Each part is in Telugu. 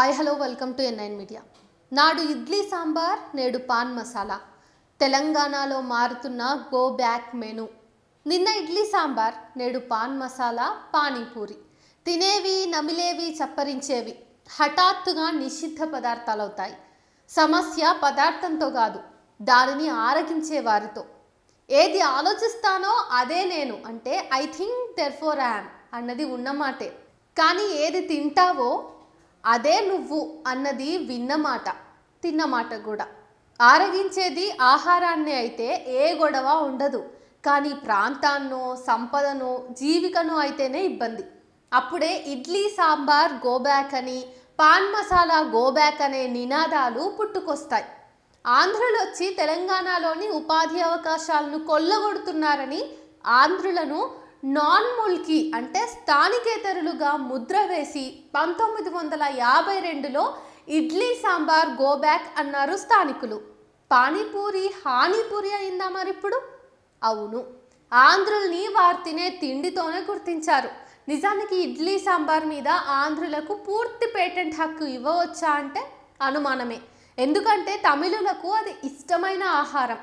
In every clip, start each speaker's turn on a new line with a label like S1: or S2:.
S1: Hi hello welcome to NIN media నాడు ఇడ్లీ సాంబార్ నేడు పాన్ మసాలా. తెలంగాణలో మారుతున్న గో బ్యాక్ మెను నిన్న ఇడ్లీ సాంబార్ నేడు పాన్ మసాలా పానీపూరి. తినేవి నమిలేవి చప్పరించేవి. హఠాత్తుగా నిషిద్ధ పదార్థాలవుతాయి. సమస్య పదార్థంతో కాదు దానిని ఆరగించే వారితో. ఏది ఆలోచిస్తానో అదే నేను అంటే I think therefore I am ఉన్నమాటే. కానీ ఏది తింటావో అదే నువ్వు అన్నది విన్నమాట తిన్నమాట కూడా. ఆరగించేది ఆహారాన్ని అయితే ఏ గొడవ ఉండదు. కానీ ప్రాంతాన్నో సంపదనో జీవికనో అయితేనే ఇబ్బంది. అప్పుడే ఇడ్లీ సాంబార్ గోబ్యాక్ అని పాన్ మసాలా గోబ్యాక్ అనే నినాదాలు పుట్టుకొస్తాయి. ఆంధ్రులొచ్చి తెలంగాణలోని ఉపాధి అవకాశాలను కొల్లగొడుతున్నారని ఆంధ్రులను నాన్ ముల్కీ అంటే స్థానికేతరులుగా ముద్ర వేసి పంతొమ్మిది వందల యాభై రెండులో ఇడ్లీ సాంబార్ గోబ్యాక్ అన్నారు స్థానికులు. పానీపూరి హానీపూరి అయిందా మరిప్పుడు? అవును. ఆంధ్రుల్ని వారు తినే తిండితోనే గుర్తించారు. నిజానికి ఇడ్లీ సాంబార్ మీద ఆంధ్రులకు పూర్తి పేటెంట్ హక్కు ఇవ్వవచ్చా అంటే అనుమానమే. ఎందుకంటే తమిళులకు అది ఇష్టమైన ఆహారం.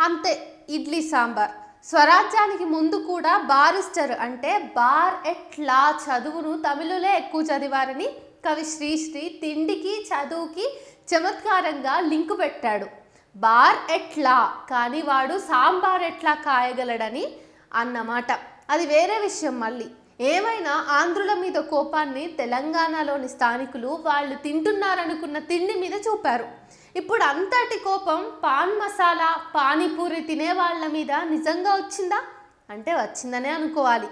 S1: అంతే ఇడ్లీ సాంబార్. స్వరాజ్యానికి ముందు కూడా బారిస్టర్ అంటే బార్ ఎట్లా చదువును తమిళులే ఎక్కువ చదివారని కవి శ్రీశ్రీ తిండికి చదువుకి చమత్కారంగా లింకు పెట్టాడు. బార్ ఎట్లా కానీ వాడు సాంబార్ ఎట్లా కాయగలడని అన్నమాట. అది వేరే విషయం మళ్ళీ. ఏమైనా ఆంధ్రుల మీద కోపాన్ని తెలంగాణలోని స్థానికులు వాళ్ళు తింటున్నారనుకున్న తిండి మీద చూపారు. ఇప్పుడు అంతటి కోపం పాన్ మసాలా పానీపూరి తినే వాళ్ళ మీద నిజంగా వచ్చిందా? అంటే వచ్చిందనే అనుకోవాలి.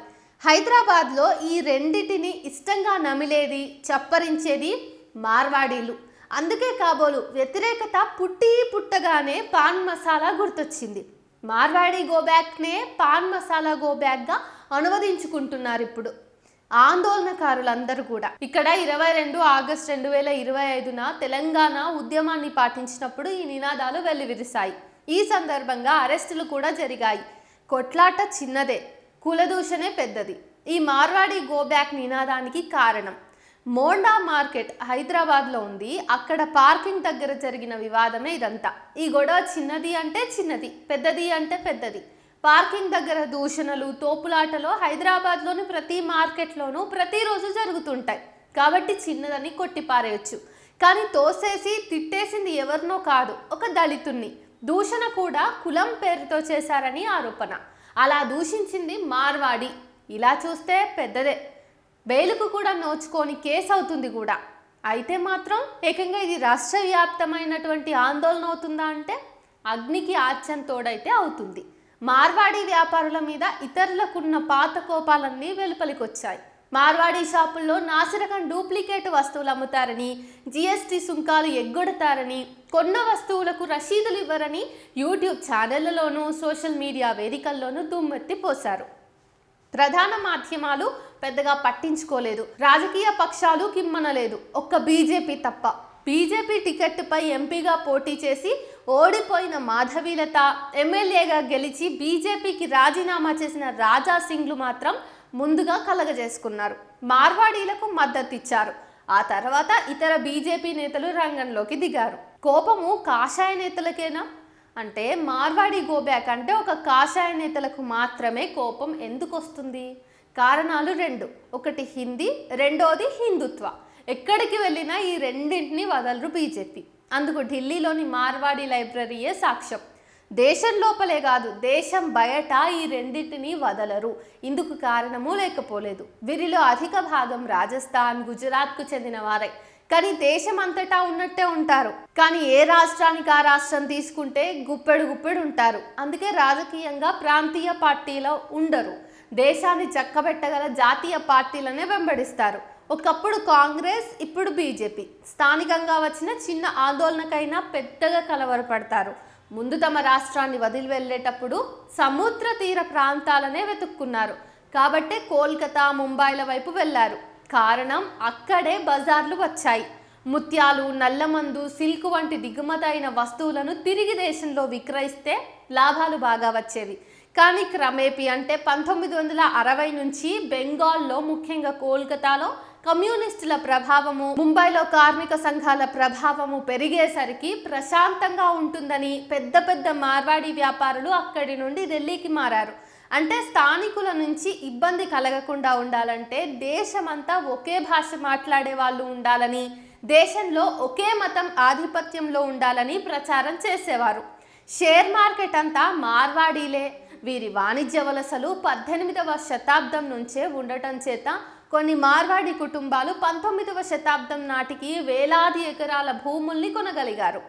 S1: హైదరాబాద్లో ఈ రెండిటిని ఇష్టంగా నమిలేది చప్పరించేది మార్వాడీలు. అందుకే కాబోలు వ్యతిరేకత పుట్టి పుట్టగానే పాన్ మసాలా గుర్తొచ్చింది. మార్వాడి గోబ్యాక్నే పాన్ మసాలా గోబ్యాక్గా అనువదించుకుంటున్నారు ఇప్పుడు ఆందోళనకారులందరూ కూడా. ఇక్కడ ఇరవై రెండు ఆగస్ట్ రెండు వేల ఇరవై ఐదున తెలంగాణ ఉద్యమాన్ని పాటించినప్పుడు ఈ నినాదాలు వెల్లివిరిశాయి. ఈ సందర్భంగా అరెస్టులు కూడా జరిగాయి. కొట్లాట చిన్నదే కులదూషణే పెద్దది. ఈ మార్వాడి గోబ్యాక్ నినాదానికి కారణం. మోండా మార్కెట్ హైదరాబాద్లో ఉంది. అక్కడ పార్కింగ్ దగ్గర జరిగిన వివాదమే ఇదంతా. ఈ గొడవ చిన్నది అంటే చిన్నది పెద్దది అంటే పెద్దది. పార్కింగ్ దగ్గర దూషణలు తోపులాటలో హైదరాబాద్లోని ప్రతి మార్కెట్లోనూ ప్రతిరోజు జరుగుతుంటాయి. కాబట్టి చిన్నదని కొట్టిపారేయచ్చు. కానీ తోసేసి తిట్టేసింది ఎవరినో కాదు ఒక దళితుణ్ణి. దూషణ కూడా కులం పేరుతో చేశారని ఆరోపణ. అలా దూషించింది మార్వాడి. ఇలా చూస్తే పెద్దదే. బెయిల్కు కూడా నోచుకొని కేసు అవుతుంది కూడా. అయితే మాత్రం ఏకంగా ఇది రాష్ట్ర వ్యాప్తమైనటువంటి ఆందోళన అవుతుందా అంటే అగ్నికి ఆచ్యం తోడైతే అవుతుంది. మార్వాడి వ్యాపారుల మీద ఇతరులకున్న పాత కోపాలన్నీ వెలుపలికొచ్చాయి. మార్వాడీ షాపుల్లో నాసిరకం డూప్లికేట్ వస్తువులు అమ్ముతారని జిఎస్టీ సుంకాలు ఎగ్గొడతారని కొన్న వస్తువులకు రసీదులు ఇవ్వరని యూట్యూబ్ ఛానళ్ళలోనూ సోషల్ మీడియా వేదికల్లోనూ దుమ్మెత్తి పోశారు. ప్రధాన మాధ్యమాలు పెద్దగా పట్టించుకోలేదు. రాజకీయ పక్షాలు కిమ్మనలేదు. ఒక్క బీజేపీ తప్ప. బీజేపీ టికెట్పై ఎంపీగా పోటీ చేసి ఓడిపోయిన మాధవీలత ఎమ్మెల్యేగా గెలిచి బీజేపీకి రాజీనామా చేసిన రాజా సింగ్లు మాత్రం ముందుగా కలగజేసుకున్నారు. మార్వాడీలకు మద్దతు ఇచ్చారు ఆ తర్వాత ఇతర బీజేపీ నేతలు రంగంలోకి దిగారు. కోపము కాషాయ నేతలకేనా? అంటే మార్వాడి గోబ్యాక్ అంటే ఒక కాషాయ నేతలకు మాత్రమే కోపం ఎందుకు వస్తుంది కారణాలు రెండు. ఒకటి హిందీ రెండోది హిందుత్వ. ఎక్కడికి వెళ్ళినా ఈ రెండింటిని వదలరు బీజేపీ. అందుకు ఢిల్లీలోని మార్వాడి లైబ్రరీయే సాక్ష్యం. దేశం లోపలే కాదు దేశం బయట ఈ రెండింటిని వదలరు. ఇందుకు కారణము లేకపోలేదు. వీరిలో అధిక భాగం రాజస్థాన్ గుజరాత్కు చెందిన వారే. కానీ దేశం అంతటా ఉన్నట్టే ఉంటారు. కానీ ఏ రాష్ట్రానికి ఆ రాష్ట్రం తీసుకుంటే గుప్పెడు గుప్పెడు ఉంటారు. అందుకే రాజకీయంగా ప్రాంతీయ పార్టీలో ఉండరు. దేశాన్ని చక్కబెట్టగల జాతీయ పార్టీలనే వెంబడిస్తారు. ఒకప్పుడు కాంగ్రెస్ ఇప్పుడు బీజేపీ. స్థానికంగా వచ్చిన చిన్న ఆందోళనకైనా పెద్దగా కలవరపడతారు. ముందు తమ రాష్ట్రాన్ని వదిలి వెళ్ళేటప్పుడు సముద్ర తీర ప్రాంతాలనే వెతుక్కున్నారు. కాబట్టే కోల్కతా ముంబైల వైపు వెళ్ళారు కారణం అక్కడే బజార్లు వచ్చాయి. ముత్యాలు నల్లమందు సిల్క్ వంటి దిగుమతైన వస్తువులను తిరిగి దేశంలో విక్రయిస్తే లాభాలు బాగా వచ్చేవి. కానీ క్రమేపీ అంటే పంతొమ్మిది వందల అరవై నుంచి బెంగాల్లో ముఖ్యంగా కోల్కతాలో కమ్యూనిస్టుల ప్రభావము ముంబైలో కార్మిక సంఘాల ప్రభావము పెరిగేసరికి ప్రశాంతంగా ఉంటుందని పెద్ద పెద్ద మార్వాడి వ్యాపారులు అక్కడి నుండి ఢిల్లీకి మారారు. అంటే స్థానికుల నుంచి ఇబ్బంది కలగకుండా ఉండాలంటే దేశమంతా ఒకే భాష మాట్లాడే వాళ్ళు ఉండాలని దేశంలో ఒకే మతం ఆధిపత్యంలో ఉండాలని ప్రచారం చేసేవారు. షేర్ మార్కెట్ అంతా మార్వాడీలే. వీరి వాణిజ్య వలసలు పద్దెనిమిదవ శతాబ్దం నుంచే ఉండటం చేత కొన్ని మార్వాడి కుటుంబాలు పంతొమ్మిదవ శతాబ్దం నాటికి వేలాది ఎకరాల భూముల్ని కొనగలిగారు.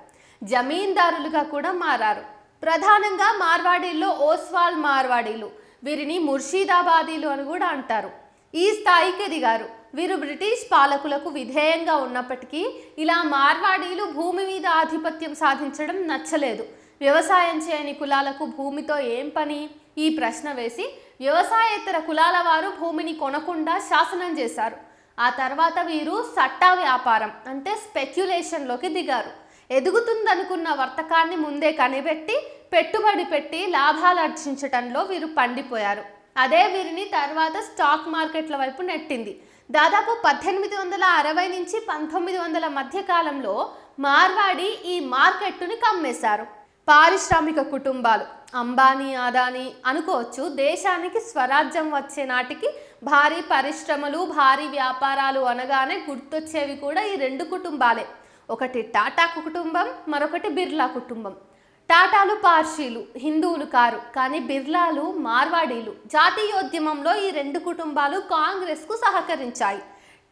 S1: జమీందారులుగా కూడా మారారు. ప్రధానంగా మార్వాడీల్లో ఓస్వాల్ మార్వాడీలు వీరిని ముర్షీదాబాదీలు అని కూడా అంటారు. ఈ స్థాయికి ఎదిగారు. వీరు బ్రిటిష్ పాలకులకు విధేయంగా ఉన్నప్పటికీ ఇలా మార్వాడీలు భూమి మీద ఆధిపత్యం సాధించడం నచ్చలేదు. వ్యవసాయం చేయని కులాలకు భూమితో ఏం పని? ఈ ప్రశ్న వేసి వ్యవసాయేతర కులాల వారు భూమిని కొనకుండా శాసనం చేశారు. ఆ తర్వాత వీరు సట్టా వ్యాపారం అంటే స్పెక్యులేషన్లోకి దిగారు. ఎదుగుతుందనుకున్న వర్తకాన్ని ముందే కనిపెట్టి పెట్టుబడి పెట్టి లాభాలు అర్జించటంలో వీరు పండిపోయారు. అదే వీరిని తర్వాత స్టాక్ మార్కెట్ల వైపు నెట్టింది. దాదాపు పద్దెనిమిది వందల అరవై నుంచి పంతొమ్మిది వందల మధ్య కాలంలో మార్వాడి ఈ మార్కెట్టుని కమ్మేశారు. పారిశ్రామిక కుటుంబాలు. అంబానీ అదానీ అనుకోవచ్చు. దేశానికి స్వరాజ్యం వచ్చే నాటికి భారీ పరిశ్రమలు భారీ వ్యాపారాలు అనగానే గుర్తొచ్చేవి కూడా ఈ రెండు కుటుంబాలే. ఒకటి టాటా కుటుంబం మరొకటి బిర్లా కుటుంబం. టాటాలు పార్షీలు హిందువులు కారు. కానీ బిర్లాలు మార్వాడీలు. జాతీయోద్యమంలో ఈ రెండు కుటుంబాలు కాంగ్రెస్కు సహకరించాయి.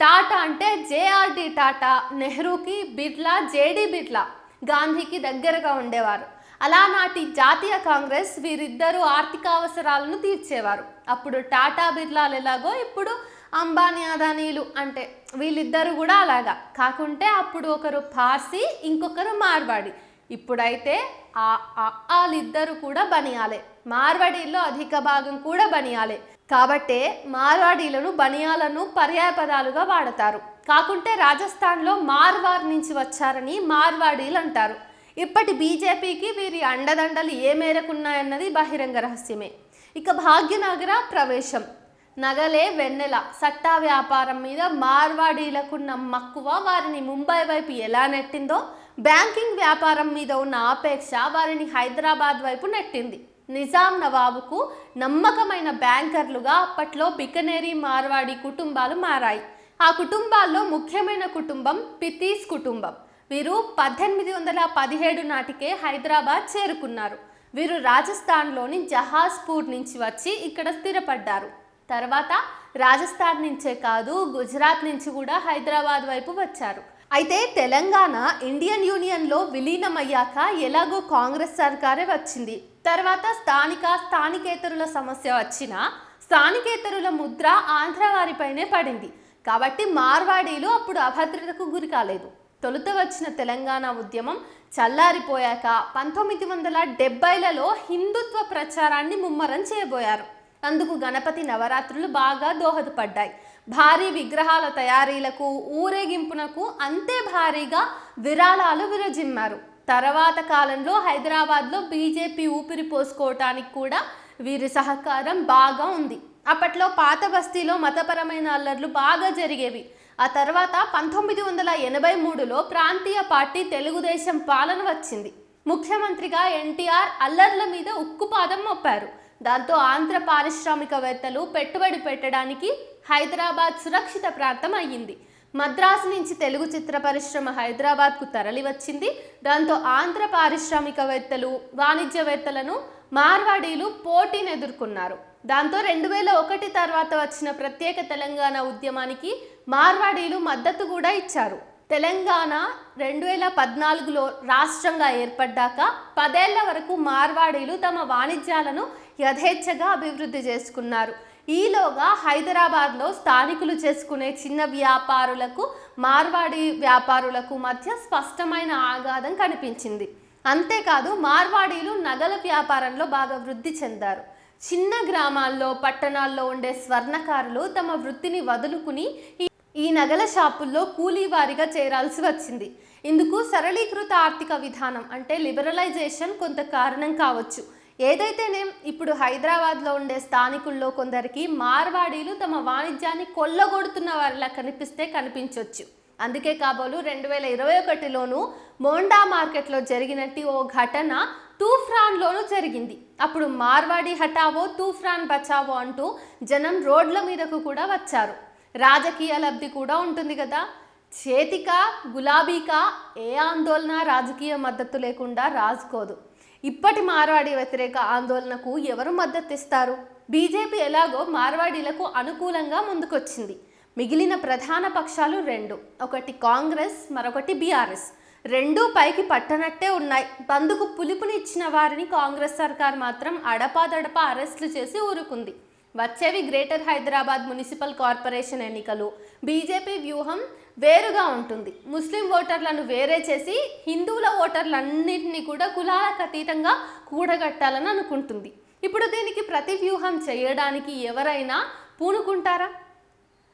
S1: టాటా అంటే జేఆర్డి టాటా నెహ్రూకి బిర్లా జేడి బిర్లా. గాంధీకి దగ్గరగా ఉండేవారు. అలా నాటి జాతీయ కాంగ్రెస్ వీరిద్దరూ ఆర్థిక అవసరాలను తీర్చేవారు. అప్పుడు టాటా బిర్లాలు ఎలాగో ఇప్పుడు అంబానీ అదానీలు అంటే వీళ్ళిద్దరు కూడా అలాగా. కాకుంటే అప్పుడు ఒకరు పార్సీ ఇంకొకరు మార్వాడి. ఇప్పుడైతే వాళ్ళిద్దరూ వాళ్ళిద్దరు కూడా బనియాలే. మార్వాడీల్లో అధిక భాగం కూడా బనియాలే. కాబట్టే మార్వాడీలను బనియాలను పర్యాయపదాలుగా వాడతారు. కాకుంటే రాజస్థాన్లో మార్వార్ నుంచి వచ్చారని మార్వాడీలు అంటారు. ఇప్పటి బీజేపీకి వీరి అండదండలు ఏ మేరకు ఉన్నాయన్నది బహిరంగ రహస్యమే. ఇక భాగ్యనగర ప్రవేశం. నగలే వెన్నెల. సట్టా వ్యాపారం మీద మార్వాడీలకున్న మక్కువ వారిని ముంబై వైపు ఎలా నెట్టిందో బ్యాంకింగ్ వ్యాపారం మీద ఉన్న ఆపేక్ష వారిని హైదరాబాద్ వైపు నెట్టింది. నిజాం నవాబుకు నమ్మకమైన బ్యాంకర్లుగా అప్పట్లో బికనేరి మార్వాడి కుటుంబాలు మారాయి. ఆ కుటుంబాల్లో ముఖ్యమైన కుటుంబం పితీస్ కుటుంబం. వీరు పద్దెనిమిది వందల పదిహేడు నాటికే హైదరాబాద్ చేరుకున్నారు. వీరు రాజస్థాన్లోని జహాజ్పూర్ నుంచి వచ్చి ఇక్కడ స్థిరపడ్డారు. తర్వాత రాజస్థాన్ నుంచే కాదు గుజరాత్ నుంచి కూడా హైదరాబాద్ వైపు వచ్చారు. అయితే తెలంగాణ ఇండియన్ యూనియన్లో విలీనమయ్యాక ఎలాగో కాంగ్రెస్ సర్కారే వచ్చింది. తర్వాత స్థానిక స్థానికేతరుల సమస్య వచ్చినా స్థానికేతరుల ముద్ర ఆంధ్ర వారిపైనే పడింది. కాబట్టి మార్వాడీలు అప్పుడు అభద్రతకు గురి కాలేదు. తొలుత వచ్చిన తెలంగాణ ఉద్యమం చల్లారిపోయాక పంతొమ్మిది వందల డెబ్బైలలో హిందుత్వ ప్రచారాన్ని ముమ్మరం చేయబోయారు. అందుకు గణపతి నవరాత్రులు బాగా దోహదపడ్డాయి. భారీ విగ్రహాల తయారీలకు ఊరేగింపునకు అంతే భారీగా విరాళాలు విరజిమ్మారు. తర్వాత కాలంలో హైదరాబాద్లో బీజేపీ ఊపిరి పోసుకోవటానికి కూడా వీరి సహకారం బాగా ఉంది. అప్పట్లో పాత బస్తీలో మతపరమైన అల్లర్లు బాగా జరిగేవి. ఆ తర్వాత పంతొమ్మిది వందల ఎనభై మూడులో ప్రాంతీయ పార్టీ తెలుగుదేశం పాలన వచ్చింది. ముఖ్యమంత్రిగా ఎన్టీఆర్ అల్లర్ల మీద ఉక్కుపాదం మోపారు. దాంతో ఆంధ్ర పారిశ్రామికవేత్తలు పెట్టుబడి పెట్టడానికి హైదరాబాద్ సురక్షిత ప్రాంతం అయ్యింది. మద్రాసు నుంచి తెలుగు చిత్ర పరిశ్రమ హైదరాబాద్కు తరలి వచ్చింది. దాంతో ఆంధ్ర పారిశ్రామికవేత్తలు వాణిజ్యవేత్తలను మార్వాడీలు పోటీని ఎదుర్కొన్నారు దాంతో రెండు వేల ఒకటి తర్వాత వచ్చిన ప్రత్యేక తెలంగాణ ఉద్యమానికి మార్వాడీలు మద్దతు కూడా ఇచ్చారు. తెలంగాణ రెండు వేల పద్నాలుగులో రాష్ట్రంగా ఏర్పడ్డాక పదేళ్ళ వరకు మార్వాడీలు తమ వాణిజ్యాలను యథేచ్ఛగా అభివృద్ధి చేసుకున్నారు. ఈలోగా హైదరాబాద్లో స్థానికులు చేసుకునే చిన్న వ్యాపారులకు మార్వాడి వ్యాపారులకు మధ్య స్పష్టమైన ఆఘాతం కనిపించింది. అంతేకాదు మార్వాడీలు నగల వ్యాపారంలో బాగా వృద్ధి చెందారు. చిన్న గ్రామాల్లో పట్టణాల్లో ఉండే స్వర్ణకారులు తమ వృత్తిని వదులుకుని ఈ- ఈ నగల షాపుల్లో కూలీవారిగా చేరాల్సి వచ్చింది. ఇందుకు సరళీకృత ఆర్థిక విధానం అంటే లిబరలైజేషన్ కొంత కారణం కావచ్చు. ఏదైతేనేం ఇప్పుడు హైదరాబాద్లో ఉండే స్థానికుల్లో కొందరికి మార్వాడీలు తమ వాణిజ్యాన్ని కొల్లగొడుతున్న వారిలా కనిపిస్తే కనిపించవచ్చు అందుకే కాబోలు రెండు వేల ఇరవై ఒకటిలోను మోండా మార్కెట్లో జరిగినట్టు ఓ ఘటన తూఫ్రాన్లోనూ జరిగింది. అప్పుడు మార్వాడి హటావో తూఫ్రాన్ బచావో అంటూ జనం రోడ్ల మీదకు కూడా వచ్చారు. రాజకీయ లబ్ధి కూడా ఉంటుంది కదా. చేతిక గులాబీకా ఏ ఆందోళన రాజకీయ మద్దతు లేకుండా రాజుకోదు. ఇప్పటి మార్వాడి వ్యతిరేక ఆందోళనకు ఎవరు మద్దతు ఇస్తారు? బీజేపీ ఎలాగో మార్వాడీలకు అనుకూలంగా ముందుకొచ్చింది. మిగిలిన ప్రధాన పక్షాలు రెండు ఒకటి కాంగ్రెస్ మరొకటి బీఆర్ఎస్. రెండూ పైకి పట్టనట్టే ఉన్నాయి. బందుకు పులుపునిచ్చిన వారిని కాంగ్రెస్ సర్కార్ మాత్రం అడపాదడపా అరెస్టులు చేసి ఊరుకుంది. వచ్చేవి గ్రేటర్ హైదరాబాద్ మున్సిపల్ కార్పొరేషన్ ఎన్నికలు. బీజేపీ వ్యూహం వేరుగా ఉంటుంది. ముస్లిం ఓటర్లను వేరే చేసి హిందువుల ఓటర్లన్నింటినీ కూడా కులాలకు అతీతంగా కూడగట్టాలని అనుకుంటుంది. ఇప్పుడు దీనికి ప్రతి వ్యూహం చేయడానికి ఎవరైనా పూనుకుంటారా?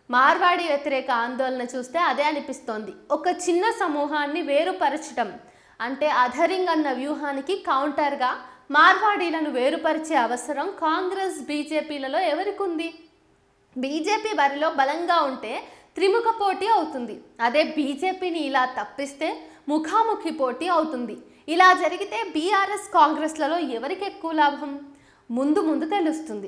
S1: మార్వాడి వ్యతిరేక ఆందోళన చూస్తే అదే అనిపిస్తోంది. ఒక చిన్న సమూహాన్ని వేరుపరచడం అంటే అధరింగ్ అన్న వ్యూహానికి కౌంటర్గా మార్వాడీలను వేరుపరిచే అవసరం కాంగ్రెస్ బీజేపీలలో ఎవరికి ఉంది బీజేపీ బరిలో బలంగా ఉంటే త్రిముఖ పోటీ అవుతుంది. అదే బీజేపీని ఇలా తప్పిస్తే ముఖాముఖి పోటీ అవుతుంది. ఇలా జరిగితే బీఆర్ఎస్ కాంగ్రెస్లలో ఎవరికి ఎక్కువ లాభం? ముందు ముందు తెలుస్తుంది.